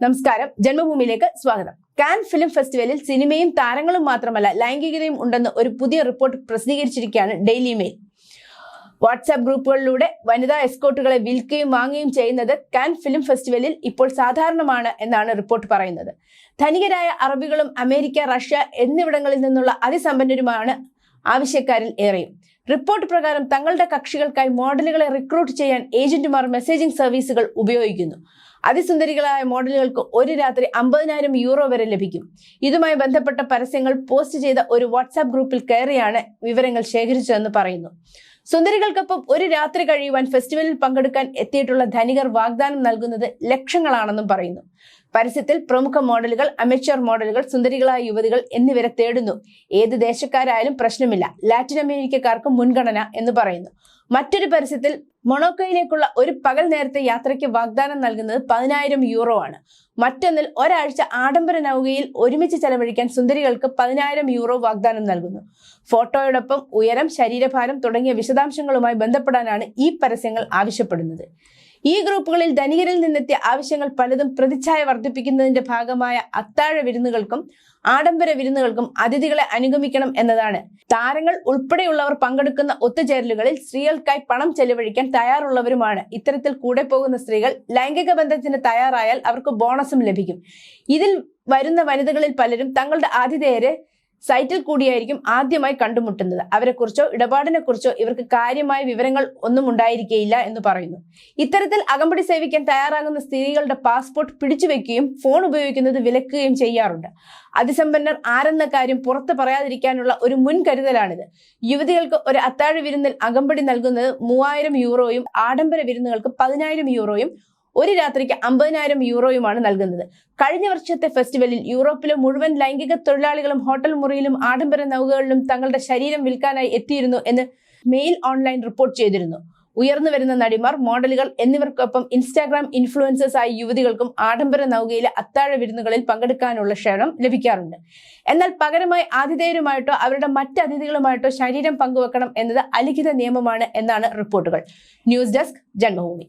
നമസ്കാരം. ജന്മഭൂമിയിലേക്ക് സ്വാഗതം. Cannes film ഫെസ്റ്റിവലിൽ സിനിമയും താരങ്ങളും മാത്രമല്ല ലൈംഗികതയും ഉണ്ടെന്ന് ഒരു പുതിയ റിപ്പോർട്ട് പ്രസിദ്ധീകരിച്ചിരിക്കുകയാണ് ഡെയിലി മെയിൽ വാട്സാപ്പ് ഗ്രൂപ്പുകളിലൂടെ വനിതാ എസ്കോട്ടുകളെ വിൽക്കുകയും വാങ്ങുകയും ചെയ്യുന്നത് കാൻ ഫിലിം ഫെസ്റ്റിവലിൽ ഇപ്പോൾ സാധാരണമാണ് എന്നാണ് റിപ്പോർട്ട് പറയുന്നത്. ധനികരായ അറബികളും അമേരിക്ക റഷ്യ എന്നിവിടങ്ങളിൽ നിന്നുള്ള അതിസമ്പന്നരുമാണ് ആവശ്യക്കാരിൽ ഏറെയും. റിപ്പോർട്ട് പ്രകാരം തങ്ങളുടെ കക്ഷികൾക്കായി മോഡലുകളെ റിക്രൂട്ട് ചെയ്യാൻ ഏജന്റുമാർ മെസ്സേജിംഗ് സർവീസുകൾ ഉപയോഗിക്കുന്നു. അതിസുന്ദരികളായ മോഡലുകൾക്ക് ഒരു രാത്രി അമ്പതിനായിരം യൂറോ വരെ ലഭിക്കും. ഇതുമായി ബന്ധപ്പെട്ട പരസ്യങ്ങൾ പോസ്റ്റ് ചെയ്ത ഒരു വാട്സാപ്പ് ഗ്രൂപ്പിൽ കയറിയാണ് വിവരങ്ങൾ ശേഖരിച്ചതെന്ന് പറയുന്നു. സുന്ദരികൾക്കൊപ്പം ഒരു രാത്രി കഴിയുവാൻ ഫെസ്റ്റിവലിൽ പങ്കെടുക്കാൻ എത്തിയിട്ടുള്ള ധനികർ വാഗ്ദാനം നൽകുന്നത് ലക്ഷങ്ങളാണെന്നും പറയുന്നു. പരസ്യത്തിൽ പ്രമുഖ മോഡലുകൾ അമേച്ചർ മോഡലുകൾ സുന്ദരികളായ യുവതികൾ എന്നിവരെ തേടുന്നു. ഏത് ദേശക്കാരായാലും പ്രശ്നമില്ല. ലാറ്റിൻ അമേരിക്കക്കാർക്ക് മുൻഗണന എന്ന് പറയുന്നു. മറ്റൊരു പരസ്യത്തിൽ മൊണോക്കോയിലേക്കുള്ള ഒരു പകൽ നേരത്തെ യാത്രയ്ക്ക് വാഗ്ദാനം നൽകുന്നത് പതിനായിരം യൂറോ ആണ്. മറ്റൊന്നിൽ ഒരാഴ്ച ആഡംബര നൗകയിൽ ഒരുമിച്ച് ചെലവഴിക്കാൻ സുന്ദരികൾക്ക് പതിനായിരം യൂറോ വാഗ്ദാനം നൽകുന്നു. ഫോട്ടോയോടൊപ്പം ഉയരം ശരീരഭാരം തുടങ്ങിയ വിശദാംശങ്ങളുമായി ബന്ധപ്പെടാനാണ് ഈ പരസ്യങ്ങൾ ആവശ്യപ്പെടുന്നത്. ഈ ഗ്രൂപ്പുകളിൽ ധനികരിൽ നിന്നെത്തിയ ആവശ്യങ്ങൾ പലതും പ്രതിച്ഛായ വർദ്ധിപ്പിക്കുന്നതിന്റെ ഭാഗമായ അത്താഴ വിരുന്നുകൾക്കും ആഡംബര വിരുന്നുകൾക്കും അതിഥികളെ അനുഗമിക്കണം എന്നതാണ്. താരങ്ങൾ ഉൾപ്പെടെയുള്ളവർ പങ്കെടുക്കുന്ന ഒത്തുചേരലുകളിൽ സ്ത്രീകൾക്കായി പണം ചെലവഴിക്കാൻ തയ്യാറുള്ളവരുമാണ്. ഇത്തരത്തിൽ കൂടെ പോകുന്ന സ്ത്രീകൾ ലൈംഗിക ബന്ധത്തിന് തയ്യാറായാൽ അവർക്ക് ബോണസും ലഭിക്കും. ഇതിൽ വരുന്ന വനിതകളിൽ പലരും തങ്ങളുടെ ആതിഥേയരെ സൈറ്റിൽ കൂടിയായിരിക്കും ആദ്യമായി കണ്ടുമുട്ടുന്നത്. അവരെക്കുറിച്ചോ ഇടപാടിനെക്കുറിച്ചോ ഇവർക്ക് കാര്യമായ വിവരങ്ങൾ ഒന്നും ഉണ്ടായിരിക്കുകയില്ല എന്ന് പറയുന്നു. ഇത്തരത്തിൽ അകമ്പടി സേവിക്കാൻ തയ്യാറാകുന്ന സ്ത്രീകളുടെ പാസ്പോർട്ട് പിടിച്ചുവെക്കുകയും ഫോൺ ഉപയോഗിക്കുന്നത് വിലക്കുകയും ചെയ്യാറുണ്ട്. അതിസമ്പന്നർ ആരെന്ന കാര്യം പുറത്ത് പറയാതിരിക്കാനുള്ള ഒരു മുൻകരുതലാണിത്. യുവതികൾക്ക് ഒരു അത്താഴ വിരുന്നിൽ അകമ്പടി നൽകുന്നത് മൂവായിരം യൂറോയും ആഡംബര വിരുന്നുകൾക്ക് പതിനായിരം യൂറോയും ഒരു രാത്രിക്ക് അമ്പതിനായിരം യൂറോയുമാണ് നൽകുന്നത്. കഴിഞ്ഞ വർഷത്തെ ഫെസ്റ്റിവലിൽ യൂറോപ്പിലെ മുഴുവൻ ലൈംഗിക തൊഴിലാളികളും ഹോട്ടൽ മുറിയിലും ആഡംബര നൗകകളിലും തങ്ങളുടെ ശരീരം വിൽക്കാനായി എത്തിയിരുന്നു എന്ന് മെയിൽ ഓൺലൈൻ റിപ്പോർട്ട് ചെയ്തിരുന്നു. ഉയർന്നു വരുന്ന നടിമാർ മോഡലുകൾ എന്നിവർക്കൊപ്പം ഇൻസ്റ്റാഗ്രാം ഇൻഫ്ലുവൻസേഴ്സ് ആയ യുവതികൾക്കും ആഡംബര നൗകയിലെ അത്താഴ വിരുന്നുകളിൽ പങ്കെടുക്കാനുള്ള ക്ഷണം ലഭിക്കാറുണ്ട്. എന്നാൽ പകരമായി ആതിഥേയരുമായിട്ടോ അവരുടെ മറ്റ് അതിഥികളുമായിട്ടോ ശരീരം പങ്കുവെക്കണം എന്നത് അലിഖിത നിയമമാണ് എന്നാണ് റിപ്പോർട്ടുകൾ. News desk Janmabhumi.